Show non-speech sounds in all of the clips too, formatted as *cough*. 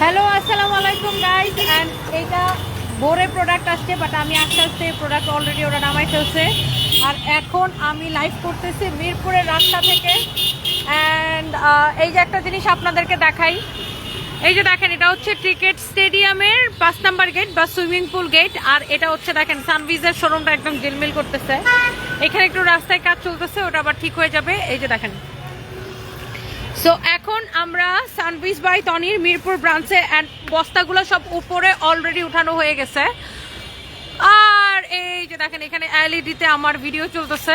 Hello আসসালামু আলাইকুম guys and এইটা বোরে প্রোডাক্ট আসছে বাট আমি আস্তে আস্তে প্রোডাক্ট অলরেডি ওরা নামাই ফেলছে। আর এখন আমি লাইভ করতেছি মিরপুরের রাস্তা থেকে। অ্যান্ড এই যে একটা জিনিস আপনাদেরকে দেখাই। এই যে দেখেন, এটা হচ্ছে ক্রিকেট স্টেডিয়ামের পাঁচ নাম্বার গেট বা সুইমিং পুল গেট আর এটা হচ্ছে দেখেন সানভিজের শোরুমটা একদম জিলমিল করতেছে। এখানে একটু রাস্তায় কাজ চলতেছে, ওটা আবার ঠিক হয়ে যাবে। এই যে দেখেন সো এখন আমরা সানভিস বাই তনির মিরপুর ব্রাঞ্চে বস্তাগুলো সব উপরে অলরেডি উঠানো হয়ে গেছে। আর এই যে দেখেন এখানে এলইডিতে আমার ভিডিও চলতেছে।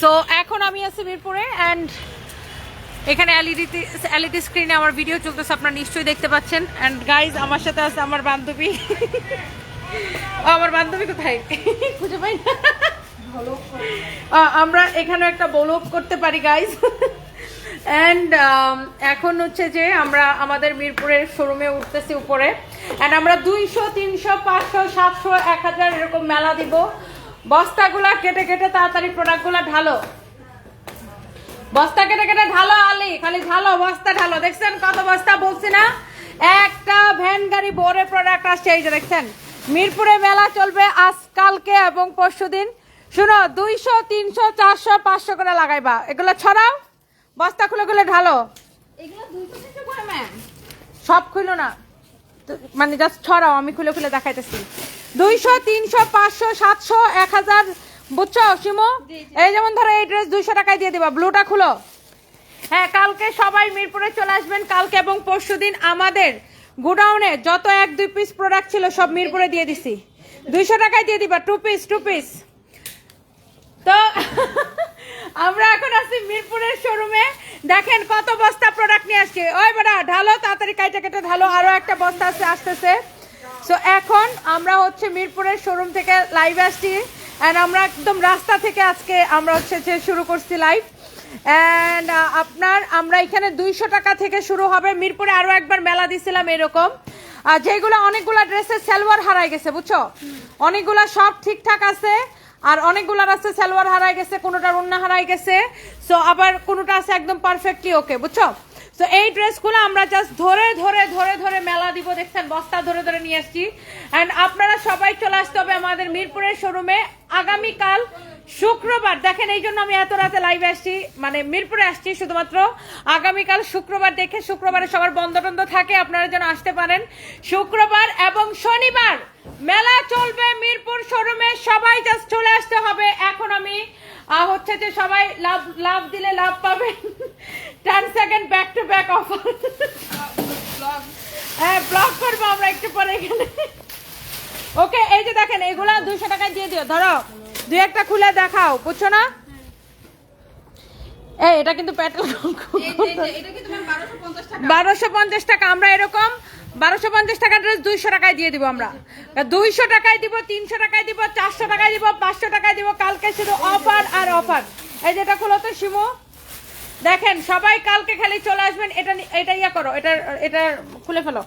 সো এখন আমি আছি মিরপুরে অ্যান্ড এখানে এলইডিতে এলইডি স্ক্রিনে আমার ভিডিও চলতেছে আপনারা নিশ্চয়ই দেখতে পাচ্ছেন। অ্যান্ড গাইজ আমার সাথে আছে আমার বান্ধবী। ও, আমার বান্ধবী কোথায়? খুঁজে পাই না। আমরা এখানে একটা বলক করতে পারি গাইজ অ্যান্ড এখন হচ্ছে যে আমরা আমাদের মিরপুরের শোরুমে উঠতেছি উপরে। অ্যান্ড আমরা দুইশো, তিনশো, পাঁচশো, সাতশো এক হাজার এরকম মেলা দিব। বস্তাগুলা কেটে কেটে তাড়াতাড়ি প্রোডাক্টগুলা ঢালো। বস্তা কেটে কেটে ঢালো আলি, খালি ঢালো, বস্তা ঢালো। দেখছেন কত বস্তা বলছি না? একটা ভ্যান গাড়ি বোরে প্রোডাক্ট আসছে, এই যে দেখছেন। মিরপুরে মেলা চলবে আজ, কালকে এবং পরশু দিন শুনো, দুইশো, তিনশো, চারশো, পাঁচশো করে লাগাইবা। এগুলো ছড়াও। বস্তা খুলে খুলে ঢালো। সব খুলো না। মানে জাস্ট ছড়াও আমি খুলে খুলে দেখাইতেছি। দুইশো তিনশো পাঁচশো সাতশো এক হাজার বুঝছ জি। এই যেমন ধরো এই ড্রেস দুইশো টাকায় দিয়ে দিবা ব্লুটা খুলো। হ্যাঁ কালকে সবাই মিরপুরে চলে আসবেন কালকে এবং পরশু দিন আমাদের গোডাউনে যত এক দুই পিস প্রোডাক্ট ছিল সব মিরপুরে দিয়ে দিছি। দুইশো টাকায় দিয়ে দিবা টু পিস টু পিস তো *laughs* আমরা এখন আছি মিরপুরের শোরুমে। দেখেন কত বস্তা প্রোডাক্ট নিয়ে আসছে। ওই বেটা, ঢালো, তাড়াতাড়ি কাইটে কেটে ঢালো, আরও একটা বস্তা আছে, আসতেছে। সো এখন আমরা হচ্ছে মিরপুরের শোরুম থেকে লাইভ আসছি। অ্যান্ড আমরা একদম রাস্তা থেকে আজকে আমরা হচ্ছে যে শুরু করছি লাইভ অ্যান্ড আপনার, আমরা এখানে দুইশো টাকা থেকে শুরু হবে। মিরপুরে আরও একবার মেলা দিছিলাম এরকম। আর যেগুলো অনেকগুলো ড্রেসের সালোয়ার হারাই গেছে, বুঝছ? অনেকগুলা সব ঠিকঠাক আছে। আর অনেকগুলার আছে, সালোয়ার হারাই গেছে, কোনোটার অন্য হারাই গেছে। সো আবার কোনোটা আছে একদম পারফেক্টলি ওকে বুঝছ? তো এই ড্রেসগুলো আমরা জাস্ট ধরে ধরে ধরে ধরে মেলা দিব, দেখছেন? বস্তা ধরে ধরে নিয়ে আসছি। অ্যান্ড আপনারা সবাই চলে আসতে হবে আমাদের মিরপুরের শোরুমে আগামীকাল শুক্রবার, দেখেন, এই জন্য আমি এত রাতে লাইভে আসছি মানে মিরপুরে আসছি শুধুমাত্র। আগামীকাল শুক্রবার দেখে, শুক্রবারে সবার বন্ধ টন্ধ থাকে, আপনারা যেন আসতে পারেন। শুক্রবার এবং শনিবার মেলা চলবে মিরপুর শোরুমে, সবাই জাস্ট চলে আসতে হবে। এখন আমি হচ্ছে যে সবাই লাভ লাভ দিলে লাভ পাবেন ten second back to back offer হ্যাঁ ব্লক করব আমরা একটু পরে এখানে। ওকে এই যে দেখেন, এগুলা দুশো টাকায় দিয়ে দিও, ধরো। দুই একটা খুলে দেখাও বুঝছ না? এই এটা কিন্তু পেট্রোল বারোশো পঞ্চাশ টাকা। আমরা এরকম বারোশো পঞ্চাশ টাকা ড্রেস দুইশো টাকায় দিয়ে দিব আমরা। দুইশো টাকায় দিব তিনশো টাকায় দিব চারশো টাকায় দিব পাঁচশো টাকায় দিব কালকে শুধু অফার আর অফার এই যেটা খুলো তো শিমু। দেখেন সবাই কালকে খালি চলে আসবেন এটা এটা ইয়া করো এটা এটা খুলে ফেলো।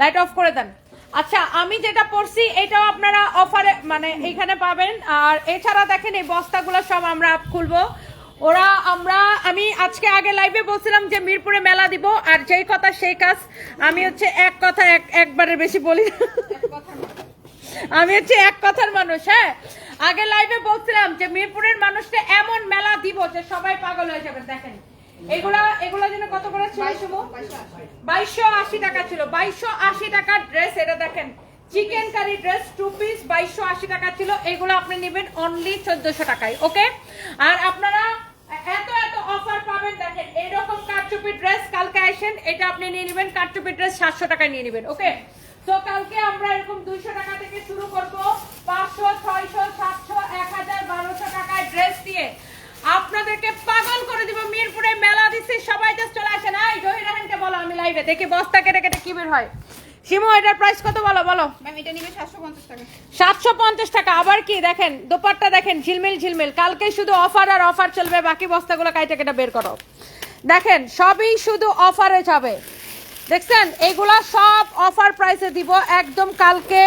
লাইট অফ করে দেন। আচ্ছা আমি যেটা পড়ছি, এটাও আপনারা অফারে মানে এইখানে পাবেন। আর এছাড়া দেখেন, এই বস্তাগুলো সব আমরা খুলবো। ওরা আমরা, আমি আজকে আগে লাইভে বলছিলাম যে মিরপুরে মেলা দিব, আর যেই কথা সেই কাজ। আমি হচ্ছে এক কথা এক, একবারের বেশি বলি আমি হচ্ছে এক কথার মানুষ হ্যাঁ? আগে লাইভে বলছিলাম যে মিরপুরের মানুষকে এমন মেলা দিব যে সবাই পাগল হয়ে যাবে, দেখেন। এগুলা এগুলা যেন কত করে ছিল শুভ? বাইশশো আশি টাকা ছিল। বাইশশো আশি টাকার ড্রেস এটা দেখেন। Chikankari dress two piece বাইশশো আশি টাকা ছিল। এগুলো আপনি নেবেন অনলি চোদ্দশো টাকায় ওকে? আর আপনারা এত এত অফার পাবেন দেখেন এইরকম কারচুপি ড্রেস কালকে আসেন এটা আপনি নিয়ে নেবেন কারচুপি ড্রেস সাতশো টাকায় নিয়ে নেবেন ওকে? তো কালকে আমরা এরকম দুইশো টাকা থেকে শুরু করব। পাঁচশো ছয়শো সাতশো এক হাজার বারোশো টাকায় ড্রেস দিয়ে। আপনাদেরকে পাগল করে দিব মিরপুরে মেলা দিচ্ছি সবাই জাস্ট চলে আসেন। এই জহির রাহানকে বলো আমি লাইভে দেখি বস্তা কেটে কেটে কি বের হয়। শিমু এটার প্রাইস কত বলো বলো। ম্যাম এটা নিবে সাতশো পঞ্চাশ টাকা। সাতশো পঞ্চাশ টাকা আবার কি? দেখেন দোপাট্টা দেখেন ঝিলমিল ঝিলমিল। কালকে শুধু অফার আর অফার চলবে বাকি বস্তাগুলো কাইটা কেটে বের করো। দেখেন সবই শুধু অফারে যাবে। দেখছেন? এগুলা সব অফার প্রাইসে দিব একদম কালকে।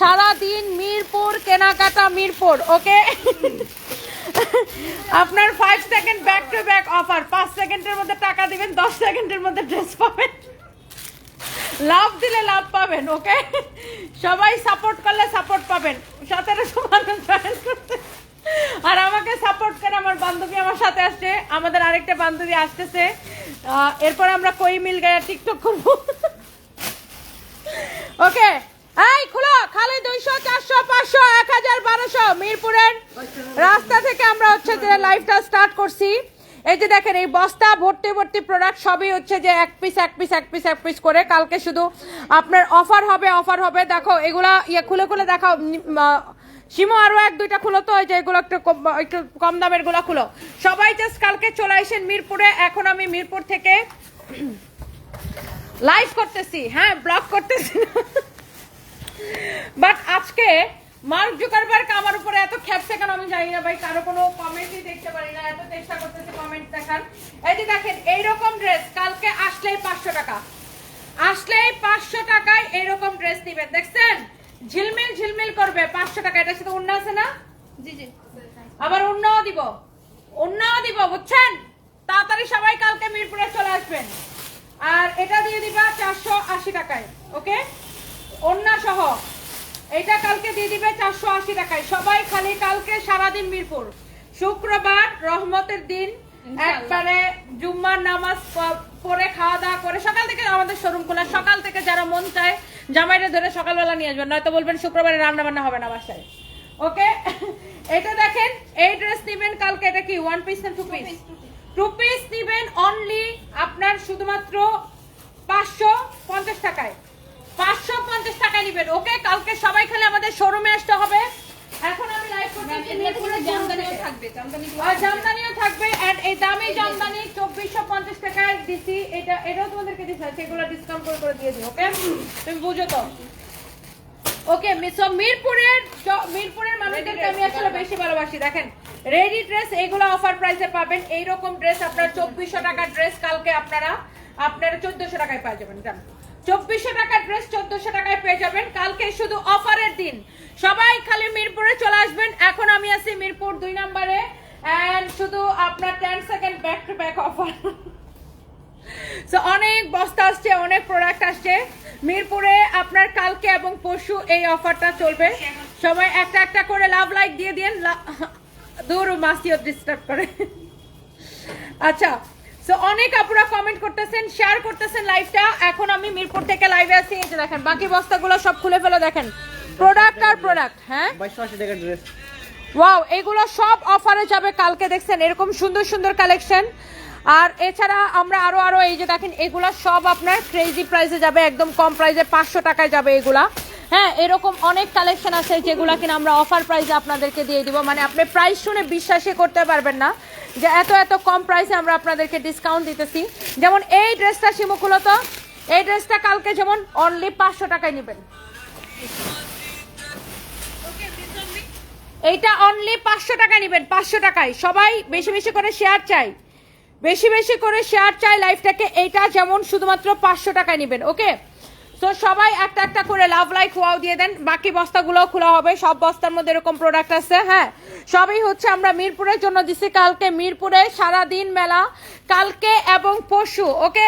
সারা দিন মিরপুর কেনাকাটা মিরপুর ওকে আপনার five second back to back offer পাঁচ সেকেন্ডের মধ্যে টাকা দিবেন, দশ সেকেন্ডের মধ্যে ড্রেস পাবেন। লাভ দিলে লাভ পাবেন ওকে সবাই সাপোর্ট করলে সাপোর্ট পাবেন। সতেরোশো মানুষ। আর আমাকে সাপোর্ট করে আমার বান্ধবী আমার সাথে আসছে। আমাদের আরেকটা বান্ধবী আসতেছে। এরপর আমরা কই মিল গায়ে টিকটক করব? ওকে এই, খুলো, খালি দুইশো চারশো পাঁচশো এক হাজার বারোশো মিরপুরের রাস্তা থেকে আমরা হচ্ছে যে লাইভটা স্টার্ট করছি। এই যে দেখেন, এই বস্তা, ভর্তি ভর্তি প্রোডাক্ট সবই হচ্ছে যে এক পিস এক পিস এক পিস এক পিস করে কালকে শুধু আপনার অফার হবে অফার হবে। দেখো, এগুলা ইয়ে খুলে খুলে দেখাও। সিমো আরও এক, দুইটা খুলো তো যে এগুলো একটু একটু কম দামেরগুলো খুলো। সবাই জাস্ট কালকে চলে আসেন মিরপুরে। এখন আমি মিরপুর থেকে লাইভ করতেছি। হ্যাঁ ব্লগ করতেছি বাট আজকে মার্ক জুকারবার্গ আমার উপরে এত খেপছে কেন আমি জানি না ভাই। কারও কোনো কমেন্টই দেখতে পারি না এত চেষ্টা করতেছে কমেন্ট দেখার। এই যে দেখেন এইরকম ড্রেস কালকে আসলেই পাঁচশো টাকা। আসলেই পাঁচশো টাকায় এইরকম ড্রেস দিবেন দেখছেন? ঝিলমিল ঝিলমিল করবে পাঁচশো টাকা। এটার সাথে অন্য আছে না? জি জি। আবার অন্যও দিব। অন্যও দিব বুঝছেন? তাড়াতাড়ি সবাই কালকে মিরপুরে চলে আসবেন। আর এটা দিয়ে দিবা চারশো আশি টাকায় ওকে? অন্য সহ। এটা কালকে দিয়ে দিবে চারশো আশি টাকায়। সবাই খালি কালকে সারাদিন মিরপুর। শুক্রবার রহমতের দিন একবারে জুম্মার নামাজ প- পড়ে খাওয়া দাওয়া করে সকাল থেকে আমাদের শোরুম খোলা। সকাল থেকে যারা মন চায় জামাইটা ধরে সকালবেলা নিয়ে আসবেন। নয়তো বলবেন শুক্রবারে রান্না বান্না হবে না বাসায়। ওকে? এটা দেখেন এই ড্রেস নিবেন কালকে এটা কি ওয়ান পিস না টু পিস টু পিস নিবেন অনলি আপনার শুধুমাত্র পাঁচশো পঞ্চাশ টাকায়। পাঁচশো পঞ্চাশ টাকায় নিবেন। ওকে কালকে সবাই খালি আমাদের শোরুমে আসতে হবে। এখন আমি লাইভ মিরপুরের জামদানিও জামদানিও থাকবে জামদানিও থাকবে এন্ড এই দামি জামদানি চব্বিশশো পঞ্চাশ টাকায় দিছি। এটা এটাও তোমাদেরকে দিছি সেগুলো ডিসকাউন্ট করে করে দিয়ে দিই ওকে? তুমি বুঝো তো? ওকে সো মিরপুরের মিরপুরের মানুষদেরকে আমি আসলে বেশি ভালোবাসি। দেখেন রেডি ড্রেস এগুলো অফার প্রাইসে পাবেন। এইরকম ড্রেস আপনার চব্বিশশো টাকার ড্রেস কালকে আপনারা আপনারা চোদ্দশো টাকায় পাওয়া যাবেন চব্বিশশো টাকার ড্রেস চোদ্দশো টাকায় পেয়ে যাবেন। কালকে শুধু অফারের দিন। সবাই খালি মিরপুরে চলে আসবেন। এখন আমি আছি মিরপুর দুই নম্বরে। এন্ড শুধু আপনার ten second back to back offer অনেক বস্তা আসছে, অনেক প্রোডাক্ট আসছে। মিরপুরে আপনার কালকে এবং পরশু এই অফারটা চলবে। সবাই একটা একটা করে লাভ লাইক দিয়ে দিন দূর মাসিও ডিস্টার্ব করে। আচ্ছা সো অনেক আপুরা কমেন্ট করতেছেন শেয়ার করতেছেন লাইভটা এখন আমি মিরপুর থেকে লাইভে আছি এই যে দেখেন বাকি বস্তাগুলো সব খুলে ফেলে দেখেন। প্রোডাক্ট আর প্রোডাক্ট হ্যাঁ? বাইশশো আশি টাকার ড্রেস ওয়াও এগুলো সব অফারে যাবে কালকে দেখছেন? এরকম সুন্দর সুন্দর কালেকশন আর এছাড়া আমরা আরও আরও এই যে দেখেন এগুলা সব আপনার ক্রেজি প্রাইসে যাবে একদম কম প্রাইসে পাঁচশো টাকায় যাবে এগুলা। হ্যাঁ এরকম অনেক কালেকশন আছে যেগুলা কিনা আমরা অফার প্রাইসে আপনাদেরকে দিয়ে দিব। মানে আপনি প্রাইস শুনে বিশ্বাসই করতে পারবেন না। যে এত এত কম প্রাইসে আমরা আপনাদেরকে ডিসকাউন্ট দিতেছি। যেমন এই ড্রেসটা শিমুকুলত এই ড্রেসটা কালকে যেমন অনলি পাঁচশো টাকায় নেবেন। এইটা অনলি পাঁচশো টাকা নেবেন, পাঁচশো টাকায়। সবাই বেশি বেশি করে শেয়ার চাই। বেশি বেশি করে শেয়ার চাই লাইফটাকে এইটা যেমন শুধুমাত্র পাঁচশো টাকায় নেবেন ওকে তো সবাই একটা একটা করে লাভ লাইক ওয়াও দিয়ে দেন। বাকি বস্তাগুলো খোলা হবে। সব বস্তার মধ্যে এরকম প্রোডাক্ট আছে হ্যাঁ? সবই হচ্ছে আমরা মিরপুরের জন্য দিছি। কালকে মিরপুরে সারা দিন মেলা, কালকে এবং পরশু ওকে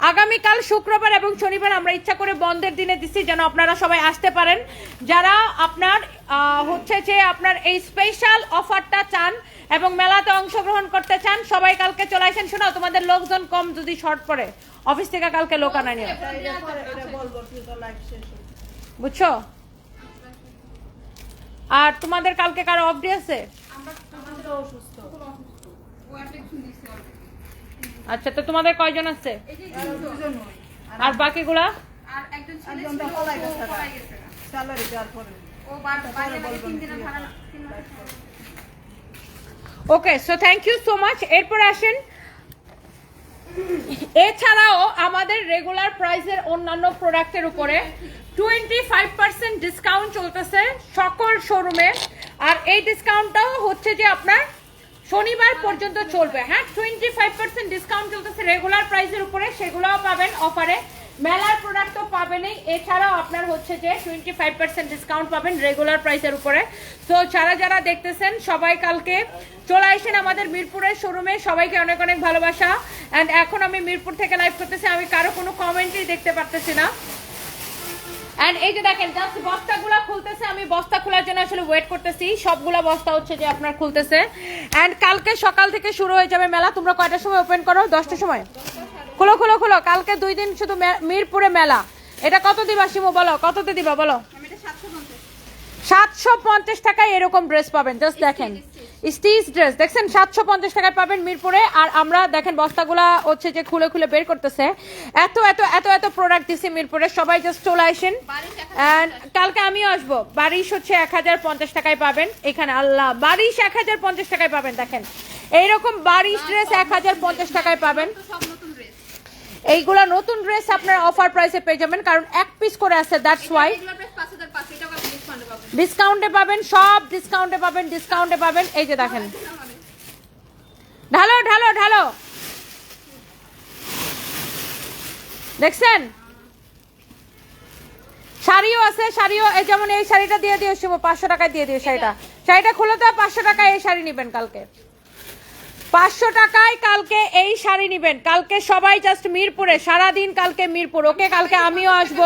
আগামীকাল শুক্রবার এবং শনিবার আমরা ইচ্ছা করে বন্ধের দিনে দিচ্ছি যেন আপনারা সবাই আসতে পারেন। যারা আপনার আহ, হচ্ছে যে আপনার এই স্পেশাল অফারটা চান এবং মেলাতে অংশগ্রহণ করতে চান সবাই কালকে চলে আসেন। শোনো তোমাদের লোকজন কম যদি শর্ট পড়ে। অফিস থেকে কালকে লোক আনা নিও। বুঝছ? আর তোমাদের কালকে কারও অফ ডে আছে? আচ্ছা তো তোমাদের কয়জন আছে। আর বাকিগুলা। Okay so thank you so much এরপর আসেন এছাড়াও আমাদের রেগুলার প্রাইসের অন্যান্য প্রোডাক্টের উপরে টোয়েন্টি ফাইভ পার্সেন্ট ডিসকাউন্ট চলতেছে সকল শোরুমে আর এই ডিসকাউন্টটাও হচ্ছে যে আপনার শনিবার পর্যন্ত চলবে। হ্যাঁ টোয়েন্টি ফাইভ পার্সেন্ট ডিসকাউন্ট চলতেছে রেগুলার প্রাইসের উপরে, সেগুলোও পাবেন অফারে মেলার প্রোডাক্ট তো পাবেনই। এছাড়াও আপনার হচ্ছে যে টোয়েন্টি ফাইভ পার্সেন্ট ডিসকাউন্ট পাবেন রেগুলার প্রাইসের উপরে। তো যারা যারা দেখতেছেন, সবাই কালকে চলে আসেন আমাদের মিরপুরের শোরুমে সবাইকে অনেক অনেক ভালোবাসা। অ্যান্ড এখন আমি মিরপুর থেকে লাইভ করতেছি। আমি কারও কোনো কমেন্টই দেখতে পারতেছি না। এন্ড এই যে দেখেন জাস্ট বস্তাগুলো খুলতেছে আমি বস্তা খোলার জন্য আসলে ওয়েট করতেছি। সবগুলা বস্তা হচ্ছে যে আপনার খুলতেছে। এন্ড কালকে সকাল থেকে শুরু হয়ে যাবে মেলা। তোমরা কয়টার সময় ওপেন করো? দশটার সময়? খুলো খুলো খুলো। কালকে দুই দিন শুধু মিরপুরে মেলা। এটা কত দিবা শিমু বলো? কততে দিবা বলো? সাতশো পঞ্চাশ। টাকায় এরকম ড্রেস পাবেন জাস্ট দেখেন। স্টিচ ড্রেস দেখছেন, সাতশো পঞ্চাশ টাকায় পাবেন মিরপুরে। আর আমরা, দেখেন, বস্তাগুলা হচ্ছে যে খুলে খুলে বের করতেছে। এত এত এত এত প্রোডাক্ট দিছি মিরপুরে। সবাই জাস্ট চলে আসেন। কালকে আমিও আসব। বারিশ হচ্ছে এক হাজার পঞ্চাশ টাকায় পাবেন। এখানে আল্লাহ, বারিশ এক হাজার পঞ্চাশ টাকায় পাবেন, দেখেন। এইরকম বারিশ ড্রেস এক হাজার পঞ্চাশ টাকায় পাবেন। এইগুলা নতুন ড্রেস আপনার অফার প্রাইসে পেয়ে যাবেন, কারণ এক পিস করে আছে দ্যাটস ওয়াই রেগুলার প্রাইস পাঁচ হাজার পাঁচশো এটাও আপনি ডিসকাউন্টে পাবেন, সব ডিসকাউন্টে পাবেন ডিসকাউন্টে পাবেন। এই যে দেখেন। ঢালো ঢালো ঢালো। দেখছেন? শাড়িও আছে, শাড়িও। এই যেমন এই শাড়িটা দিয়ে দিও শুভ পাঁচশো টাকায় দিয়ে দিও শাড়িটা। শাড়িটা খুলে তো পাঁচশো টাকায় এই শাড়ি নেবেন কালকে। পাঁচশো টাকায় কালকে এই শাড়ি নেবেন। কালকে সবাই জাস্ট মিরপুরে, সারাদিন কালকে মিরপুর। ওকে, কালকে আমিও আসব।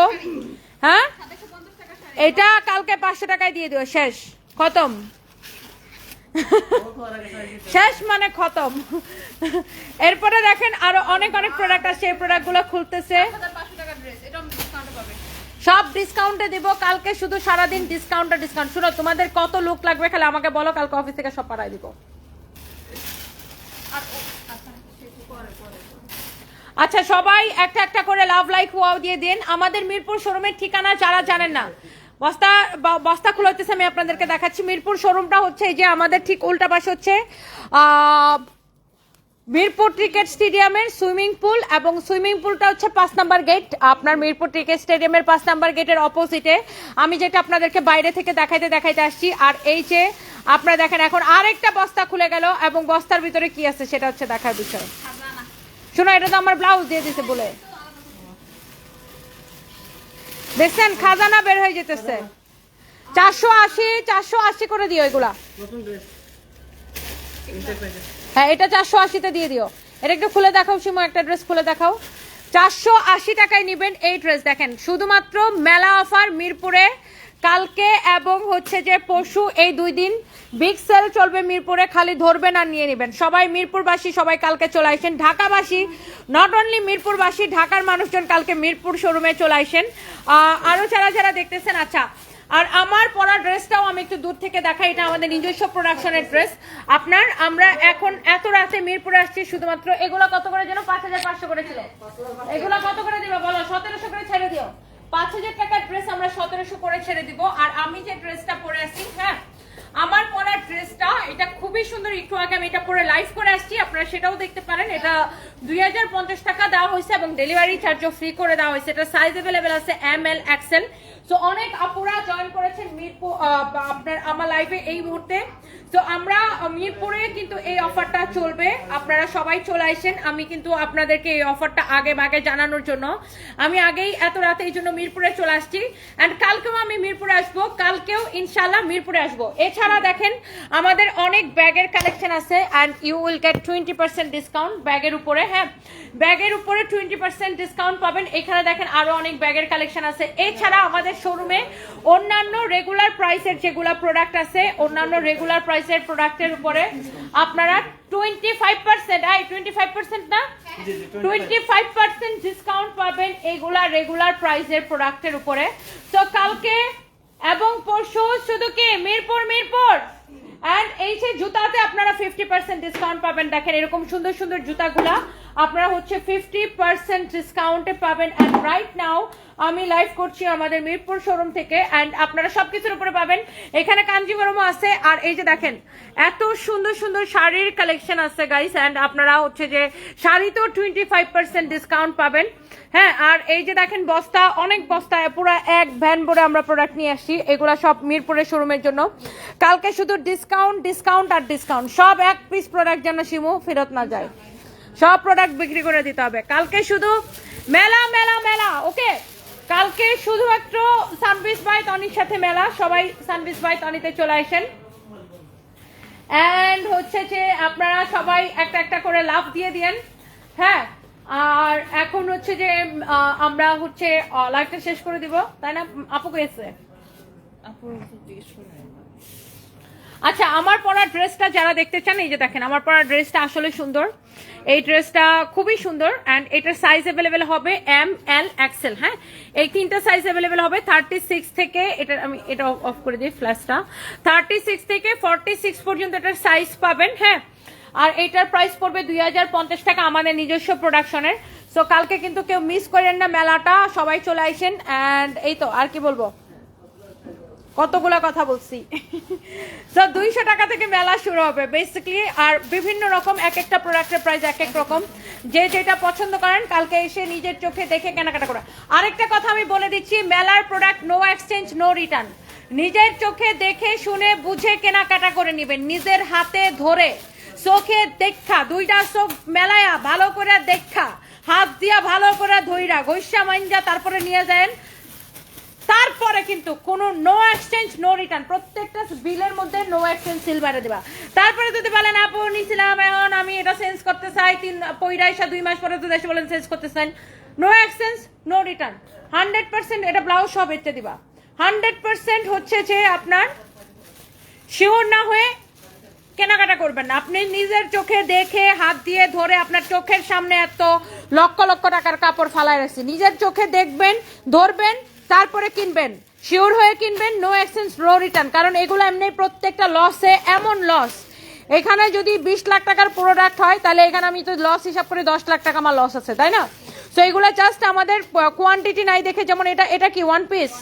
হ্যাঁ সাতাশশো পঞ্চাশ টাকা শাড়ি এটা কালকে পাঁচশো টাকায় দিয়ে দিও, শেষ, খতম। শেষ মানে খতম। এরপরে দেখেন আরও অনেক অনেক প্রোডাক্ট আছে, এই প্রোডাক্টগুলো খুলতেছে। সব ডিসকাউন্টে দিব, কালকে শুধু সারাদিন ডিসকাউন্টে ডিসকাউন্ট শুনো, তোমাদের কত লুক লাগবে খালি আমাকে বলো, কালকে অফিস থেকে সব পাঠাই দিব। আচ্ছা সবাই একটা একটা করে লাভ লাইক ওয়াও দিয়ে দিন। আমাদের মিরপুর শোরুমের ঠিকানা যারা জানেন না বস্তা বস্তা খুলে হচ্ছে আমি আপনাদেরকে দেখাচ্ছি। মিরপুর শোরুমটা হচ্ছে এই যে আমাদের ঠিক উল্টা পাশে হচ্ছে মিরপুর ক্রিকেট স্টেডিয়ামের সুইমিং পুল এবং সুইমিং পুলটা হচ্ছে পাঁচ নাম্বার গেট। আপনার মিরপুর ক্রিকেট স্টেডিয়ামের পাঁচ নাম্বার গেটের অপোজিটে আমি যেটা আপনাদেরকে বাইরে থেকে দেখাইতে দেখাইতে আসছি। আর এই যে, আপনারা দেখেন এখন আরেকটা বস্তা খুলে গেল এবং বস্তার ভিতরে কি আছে সেটা হচ্ছে দেখার বিষয়। শোনো, এটা তো আমার ব্লাউজ দিয়ে দিছে বলে। দেখছেন, খাজানা বের হয়ে যেতেছে। চারশো আশি চারশো আশি করে দিও এগুলা। হ্যাঁ এটা চারশো আশিতে দিয়ে দিও। এটা একটু খুলে দেখাও সিমো একটা ড্রেস খুলে দেখাও। চারশো আশি টাকায় নিবেন এই ড্রেস। দেখেন, শুধুমাত্র মেলা অফার মিরপুরে কালকে এবং হচ্ছে যে পরশু এই দুই দিন বিগ সেল চলবে মিরপুরে খালি ধরবেন আর নিয়ে নেবেন। সবাই মিরপুরবাসী সবাই কালকে চলে আসেন। ঢাকাবাসী নট অনলি মিরপুরবাসী ঢাকার মানুষজন কালকে মিরপুর শোরুমে চলে আসেন। আহ, আরও যারা যারা দেখতেছেন আচ্ছা আর আমার পরা ড্রেসটাও আমি একটু দূর থেকে দেখাই। এটা আমাদের নিজস্ব প্রোডাকশনের ড্রেস। আপনার আমরা এখন এত রাতে মিরপুরে আসছি শুধুমাত্র এগুলো কত করে যেন? পাঁচ হাজার পাঁচশো করে ছিল। এগুলো কত করে দিবে বলো? সতেরোশো করে ছেড়ে দিও। পাঁচ হাজার টাকার ড্রেস আমরা সতেরোশো করে ছেড়ে দিব। আর আমি যে ড্রেসটা পরে আসছি হ্যাঁ আমার পরা ড্রেসটা এটা খুবই সুন্দর। একটু আগে আমি এটা পরে লাইভ করে আসছি, আপনারা সেটাও দেখতে পারেন। এটা দুই হাজার পঞ্চাশ টাকা দেওয়া হয়েছে এবং ডেলিভারি চার্জও ফ্রি করে দেওয়া হয়েছে। এটা সাইজ অ্যাভেলেবেল আছে এম এল এক্সেল তো অনেক আপুরা জয়েন করেছেন মিরপুর আপনার আমার লাইভে এই মুহূর্তে। তো আমরা মিরপুরে কিন্তু এই অফারটা চলবে। আপনারা সবাই চলে আসেন। আমি কিন্তু আপনাদেরকে এই অফারটা আগে আগে জানানোর জন্য। আমি আগেই এত রাতে এই জন্য মিরপুরে চলে আসছি। অ্যান্ড কালকেও আমি মিরপুরে আসব। কালকেও ইনশাল্লাহ মিরপুরে আসব। এছাড়া দেখেন, আমাদের অনেক ব্যাগের কালেকশন আছে। And you will get twenty percent discount ব্যাগের উপরে হ্যাঁ? ব্যাগের উপরে টোয়েন্টি পার্সেন্ট ডিসকাউন্ট পাবেন। এখানে দেখেন আরও অনেক ব্যাগের কালেকশন আছে। এছাড়া আমাদের শোরুমে অন্যান্য রেগুলার প্রাইসের যেগুলা প্রোডাক্ট আছে অন্যান্য রেগুলার প্রাইসের প্রোডাক্টের উপরে আপনারা টোয়েন্টি ফাইভ পার্সেন্ট আই টোয়েন্টি ফাইভ পার্সেন্ট না টোয়েন্টি ফাইভ পার্সেন্ট ডিসকাউন্ট পাবেন এইগুলা রেগুলার প্রাইসের প্রোডাক্টের উপরে। তো কালকে এবং পরশু শুধু কি মিরপুর মিরপুর? অ্যান্ড এই যে জুতাতে আপনারা ফিফটি পার্সেন্ট ডিসকাউন্ট পাবেন দেখেন এরকম সুন্দর সুন্দর জুতাগুলা। আপনারা হচ্ছে ফিফটি পার্সেন্ট ডিসকাউন্টে পাবেন। অ্যান্ড রাইট নাও আমি লাইভ করছি আমাদের মিরপুর শোরুম থেকে। অ্যান্ড আপনারা সব কিছুর উপরে পাবেন। এখানে কাঞ্জিবরমও আছে। আর এই যে দেখেন, এত সুন্দর সুন্দর শাড়ির কালেকশন আছে গাইস অ্যান্ড আপনারা হচ্ছে যে শাড়িতেও টোয়েন্টি ফাইভ পার্সেন্ট ডিসকাউন্ট পাবেন। হ্যাঁ আর এই যে দেখেন বস্তা, অনেক বস্তা, পুরো এক ভ্যান ভরে আমরা প্রোডাক্ট নিয়ে আসছি। এগুলা সব মিরপুরের শোরুমের জন্য। কালকে শুধু ডিসকাউন্ট ডিসকাউন্ট আর ডিসকাউন্ট সব এক পিস প্রোডাক্ট যেন শিমু ফেরত না যায়। সব প্রোডাক্ট বিক্রি করে দিতে হবে। কালকে শুধু মেলা মেলা মেলা ওকে কালকে শুধুমাত্র সানবিস বাই তনির সাথে মেলা। সবাই সানবিস বাই তনিতে চলে আসেন। অ্যান্ড হচ্ছে যে আপনারা সবাই একটা একটা করে লাভ দিয়ে দিয়েন হ্যাঁ? আর এখন হচ্ছে যে আমরা হচ্ছে লাইভটা শেষ করে দিব। তাই না? আপু গেছে? আচ্ছা আমার পরা ড্রেসটা যারা দেখতে চান, এই যে দেখেন, আমার পরা ড্রেসটা আসলে সুন্দর। এই ড্রেসটা খুবই সুন্দর অ্যান্ড এটার সাইজ অ্যাভেলেবেল হবে এম এল এক্সেল হ্যাঁ? এই তিনটা সাইজ অ্যাভেলেবেল হবে থার্টি সিক্স থেকে এটার আমি, এটা অফ করে দিই ফ্ল্যাশটা থার্টি সিক্স থেকে ফর্টি সিক্স পর্যন্ত এটার সাইজ পাবেন হ্যাঁ? আর এটার প্রাইস পড়বে দুই হাজার পঞ্চাশ টাকা আমাদের নিজস্ব প্রোডাকশনের সো কালকে কিন্তু কেউ মিস করেন না মেলাটা, সবাই চলে আসেন অ্যান্ড এই তো, আর কি বলব? কতগুলা কথা বলছি। তো দুইশো টাকা থেকে মেলা শুরু হবে বেসিক্যালি আর বিভিন্ন রকম এক একটা প্রোডাক্টের প্রাইস এক এক রকম। যে যেটা পছন্দ করেন, কালকে এসে নিজের চোখে দেখে কেনাকাটা করা আরেকটা কথা আমি বলে দিচ্ছি, মেলার product no exchange no return নিজের চোখে দেখে, শুনে, বুঝে কেনাকাটা করে নেবেন, নিজের হাতে ধরে। চোখে দেখা, দুইটা চোখ মেলায়া, ভালো করে দেখা। হাত দিয়া ভালো করে ধইরা গৈসা মাইঞ্জা তারপরে নিয়ে যায় তারপরে কিন্তু কোনো নো এক্সচেঞ্জ নো রিটার্ন প্রত্যেকটা বিলের মধ্যে নো এক্সচেঞ্জ সিলভারে দেবা। তারপরে যদি বলেন, আপু, নিছিলাম, এখন আমি এটা চেঞ্জ করতে চাই, তিন পয়রাইশা দুই মাস পরে যদি এসে বলেন চেঞ্জ করতে চান no exchange no return hundred percent এটা ব্লাউজ সব এতে দিবা। হান্ড্রেড পার্সেন্ট হচ্ছে যে আপনার শিওর না হয়ে কেনাকাটা করবেন না। আপনি নিজের চোখে দেখে, হাত দিয়ে ধরে আপনার চোখের সামনে এত লক্ষ লক্ষ টাকার কাপড় ফালায় রাখছি। নিজের চোখে দেখবেন, ধরবেন তারপরে কিনবেন। শিওর হয়ে কিনবেন নো এক্সচেঞ্জ নো রিটার্ন কারণ এগুলো এমনি প্রত্যেকটা লসে এমন লস এখানে যদি বিশ লাখ টাকার প্রোডাক্ট হয়, তাহলে এখানে আমি তো লস হিসাব করে দশ লাখ টাকা আমার লস আছে, তাই না? তো এগুলো জাস্ট আমাদের কোয়ান্টিটি নাই দেখে, যেমন এটা এটা কি one piece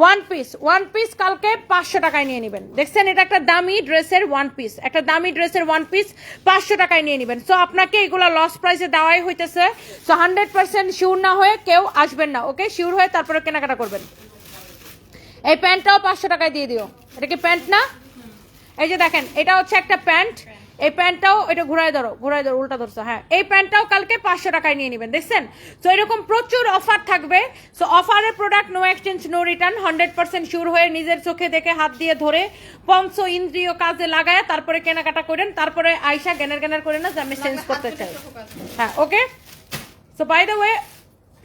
one piece one piece কালকে পাঁচশো টাকায় নিয়ে নেবেন। দেখছেন, এটা একটা দামি ড্রেসের ওয়ান পিস একটা দামি ড্রেসের ওয়ান পিস পাঁচশো টাকায় নিয়ে নেবেন। সো আপনাকে এগুলো লস প্রাইসে দেওয়াই হইতেছে। সো হান্ড্রেড পার্সেন্ট শিওর না হয়ে কেউ আসবেন না ওকে শিওর হয়ে তারপরে কেনাকাটা করবেন। এই প্যান্টটাও পাঁচশো টাকায় দিয়ে দিও। এটা কি প্যান্ট না? এই যে দেখেন, এটা হচ্ছে একটা প্যান্ট। এই প্যান্টটাও, এটা ঘুরাই ধরো ঘুরাই ধরো, উল্টা ধরছো হ্যাঁ। এই প্যান্টটাও কালকে পাঁচশো টাকায় নিয়ে নেবেন, দেখছেন? তো এরকম প্রচুর অফার থাকবে। সো অফারের product no exchange no return hundred percent sure হয়ে নিজের চোখে দেখে হাত দিয়ে ধরে পঞ্চ ইন্দ্রিয় কাজে লাগায় তারপরে কেনাকাটা করেন, তারপরে আইসা জ্ঞানের জ্ঞানের করে না যে আমি চেঞ্জ করতে চাই। হ্যাঁ okay so by the way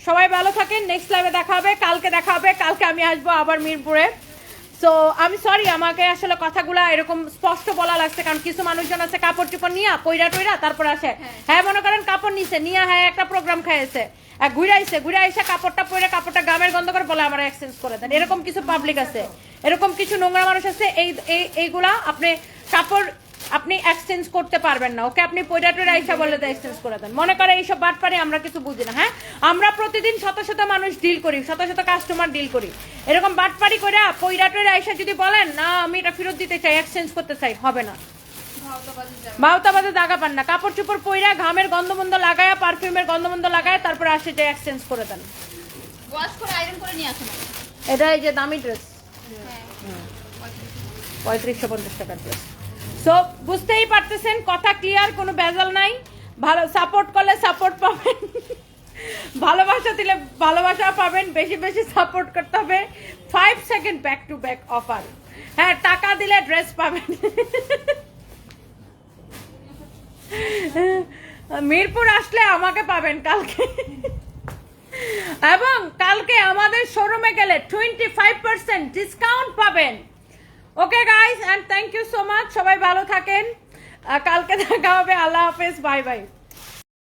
সবাই ভালো থাকেন নেক্সট লাইভে দেখা হবে, কালকে দেখা হবে, কালকে আমি আসব আবার মিরপুরে। সো আমি সরি আমাকে আসলে কথাগুলো এরকম স্পষ্ট বলা লাগছে কারণ কিছু মানুষজন আছে কাপড় চোপড় নিয়ে কইরা টইরা তারপর আসে। হ্যাঁ। মনে করেন কাপড় নিছে নিয়ে হ্যাঁ একটা প্রোগ্রাম খাইছে ঘুরাইছে ঘুরে এসে কাপড়টা পরে কাপড়টা গামের গন্ধ করে বলে আমার এক্সচেঞ্জ করে দেন। এরকম কিছু পাবলিক আছে এরকম কিছু নোংরা মানুষ আছে এই এই- এইগুলা আপনি কাপড় আপনি এক্সচেঞ্জ করতে পারবেন না ওকে আপনি পয়রাটের আইসা বলে তো এক্সচেঞ্জ করে দেন। মনে করে এইসব বাটপারে আমরা কিছু বুঝি না হ্যাঁ? আমরা প্রতিদিন শত শত মানুষ ডিল করি শত শত কাস্টমার ডিল করি। এরকম বাটপারি করে পয়রাটের আইসা যদি বলেন না আমি এটা ফেরত দিতে চাই এক্সচেঞ্জ করতে চাই হবে না। বাউতাবাদে দাগা পান না। কাপড় চোপড় পইরা ঘামের গন্ধমন্দ লাগায়া পারফিউমের গন্ধমন্দ লাগায় তারপর আসে যে এক্সচেঞ্জ করে দেন। ওয়াশ করে আয়রন করে নিয়ে আসেন। এটা এই যে দামি ড্রেস হ্যাঁ। পঁয়ত্রিশশো পঞ্চাশ টাকার ড্রেস সো বুঝতেই পারতেছেন, কথা ক্লিয়ার কোনো ভেজাল নাই। ভালো সাপোর্ট করলে সাপোর্ট পাবেন। ভালোবাসা দিলে ভালোবাসা পাবেন, বেশি বেশি সাপোর্ট করতে হবে। Five second back to back offer হ্যাঁ টাকা দিলে ড্রেস পাবেন। মিরপুর আসলে আমাকে পাবেন কালকে। এবং কালকে আমাদের শোরুমে গেলে টোয়েন্টি ফাইভ পার্সেন্ট ডিসকাউন্ট পাবেন। Okay guys and thank you so much সবাই ভালো থাকেন। কালকে দেখা হবে। আল্লাহ হাফেজ বাই বাই